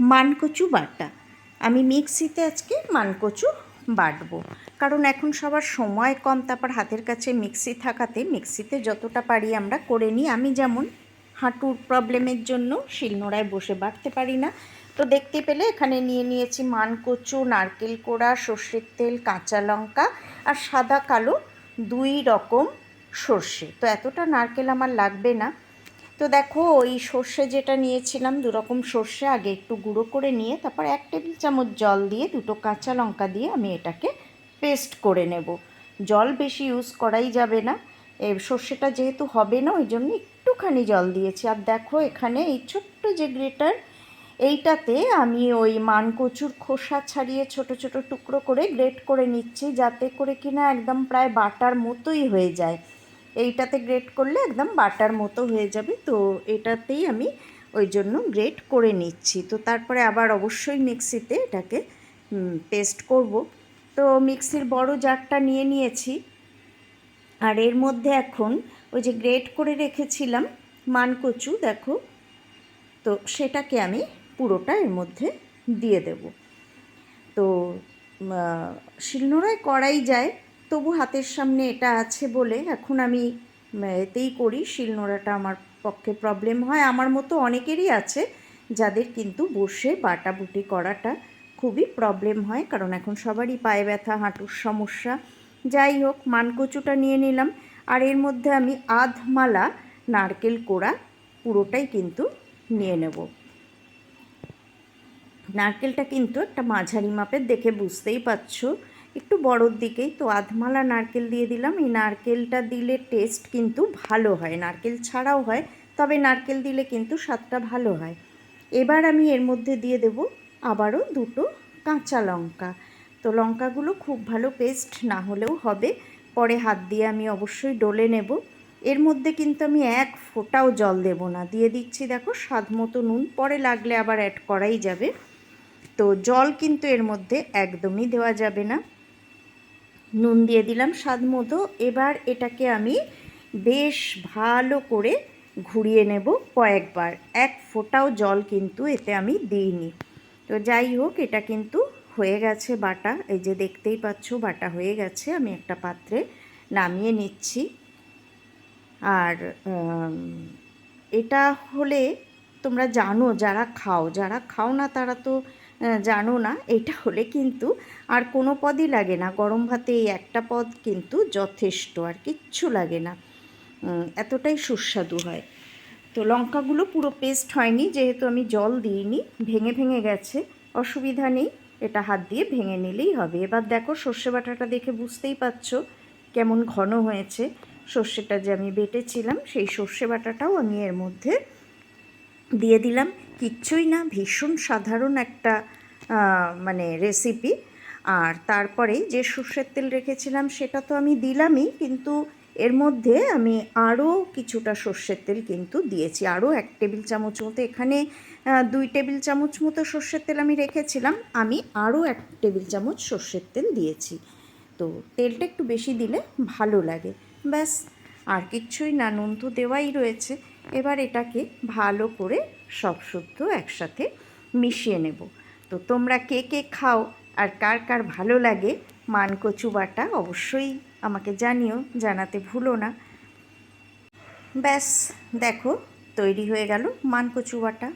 মানকচু বাটা। আমি মিক্সিতে আজকে মানকচু বাটবো। কারণ এখন সবার সময় কম, তারপর হাতের কাছে মিক্সি থাকাতে, মিক্সিতে যতটা পারি আমরা করে নিই। আমি যেমন হাঁটুর প্রবলেমের জন্য শিলনোড়ায় বসে বাটতে পারি না। তো দেখতে পেলে এখানে নিয়ে নিয়েছি মানকচু, নারকেল কোড়া, সর্ষের তেল, কাঁচা লঙ্কা আর সাদা কালো দুই রকম সর্ষে। তো এতটা নারকেল আমার লাগবে না। তো দেখো ওই সর্ষে যেটা নিয়েছিলাম দু রকম সর্ষে, আগে একটু গুঁড়ো করে নিয়ে তারপর এক টেবিল চামচ জল দিয়ে, দুটো কাঁচা লঙ্কা দিয়ে আমি এটাকে পেস্ট করে নেব। জল বেশি ইউজ করাই যাবে না। এ সর্ষেটা যেহেতু হবে না, ওই জন্য একটুখানি জল দিয়েছি। আর দেখো, এখানে এই ছোট্ট যে গ্রেটার, এইটাতে আমি ওই মানকচুর খোসা ছাড়িয়ে ছোট ছোট টুকরো করে গ্রেট করে নিচ্ছি, যাতে করে কিনা একদম প্রায় বাটার মতোই হয়ে যায়। এইটাতে গ্রেট করলে একদম বাটার মতো হয়ে যাবে। তো এটাতেই আমি ওই জন্য গ্রেট করে নিচ্ছি। তো তারপরে আবার অবশ্যই মিক্সিতে এটাকে পেস্ট করব। তো মিক্সির বড় জারটা নিয়ে নিয়েছি। আর এর মধ্যে এখন ওই যে গ্রেট করে রেখেছিলাম মানকচু, দেখো। তো সেটাকে আমি পুরোটা এর মধ্যে দিয়ে দেব। তো শিলনোড়ায় করাই যায়। তবু হাতের সামনে এটা আছে বলে এখন আমি এতেই করি, শিলনোড়াটা আমার পক্ষে প্রবলেম হয়। আমার মতো অনেকেরই আছে যাদের কিন্তু বসে বাটাবুটি করাটা খুবই প্রবলেম হয়, কারণ এখন সবারই পায়ে ব্যথা, হাঁটুর সমস্যা। যাই হোক, মানকচুটা নিয়ে নিলাম। আর এর মধ্যে আমি আধমালা নারকেল কোড়া পুরোটাই কিন্তু নিয়ে নেব। নারকেলটা কিন্তু একটা মাঝারি মাপের, দেখে বুঝতেই পারছ। একটু বড়োর দিকেই তো আধমালা নারকেল দিয়ে দিলাম। এই নারকেলটা দিলে টেস্ট কিন্তু ভালো হয়। নারকেল ছাড়াও হয়, তবে নারকেল দিলে কিন্তু স্বাদটা ভালো হয়। এবার আমি এর মধ্যে দিয়ে দেব আবারও দুটো কাঁচা লঙ্কা। তো লঙ্কাগুলো খুব ভালো পেস্ট না হলেও হবে। পরে হাত দিয়ে আমি অবশ্যই ডলে নেব। এর মধ্যে কিন্তু আমি এক ফোঁটাও জল দেব না। দিয়ে দিচ্ছি দেখো স্বাদ মতো নুন। পরে লাগলে আবার অ্যাড করাই যাবে। তো জল কিন্তু এর মধ্যে একদমই দেওয়া যাবে না। নুন দিয়ে দিলাম স্বাদ মতো। এবার এটাকে আমি বেশ ভালো করে ঘুরিয়ে নেব কয়েকবার। এক ফোঁটাও জল কিন্তু এতে আমি দিইনি। তো যাই হোক, এটা কিন্তু হয়ে গেছে বাটা। এই যে দেখতেই পাচ্ছ, বাটা হয়ে গেছে। আমি একটা পাত্রে নামিয়ে নিচ্ছি। আর এটা হলে তোমরা জানো যারা খাও। যারা খাও না তারা তো জানো না, এটা হলে কিন্তু আর কোনো পদই লাগে না। গরম ভাতে এই একটা পদ কিন্তু যথেষ্ট, আর কিচ্ছু লাগে না। এতটাই সুস্বাদু হয়। তো লঙ্কাগুলো পুরো পেস্ট হয়নি, যেহেতু আমি জল দিইনি, ভেঙে ভেঙে গেছে। অসুবিধা নেই, এটা হাত দিয়ে ভেঙে নিলেই হবে। এবার দেখো সর্ষে বাটাটা দেখে বুঝতেই পারছ কেমন ঘন হয়েছে। সর্ষেটা যে আমি বেটেছিলাম, সেই সর্ষে বাটাটাও আমি এর মধ্যে দিয়ে দিলাম। কিচ্ছুই না, ভীষণ সাধারণ একটা মানে রেসিপি আর তারপরে যে সর্ষের তেল রেখেছিলাম সেটা তো আমি দিলামই, কিন্তু এর মধ্যে আমি আরও কিছুটা সর্ষের তেল কিন্তু দিয়েছি। আরও এক টেবিল চামচ মতো, এখানে দুই টেবিল চামচ মতো সর্ষের তেল আমি রেখেছিলাম। আমি আরও এক টেবিল চামচ সর্ষের তেল দিয়েছি। তো তেলটা একটু বেশি দিলে ভালো লাগে। ব্যাস, আর কিচ্ছুই না, নুন তো দেওয়াই রয়েছে। এবার এটাকে ভালো করে সব শুদ্ধ একসাথে মিশিয়ে নেব। তো তোমরা কে কে খাও আর কার কার ভালো লাগে মানকচু বাটা অবশ্যই আমাকে জানিও, জানাতে ভুলো না। ব্যাস, দেখো, তৈরি হয়ে গেল মানকচু বাটা।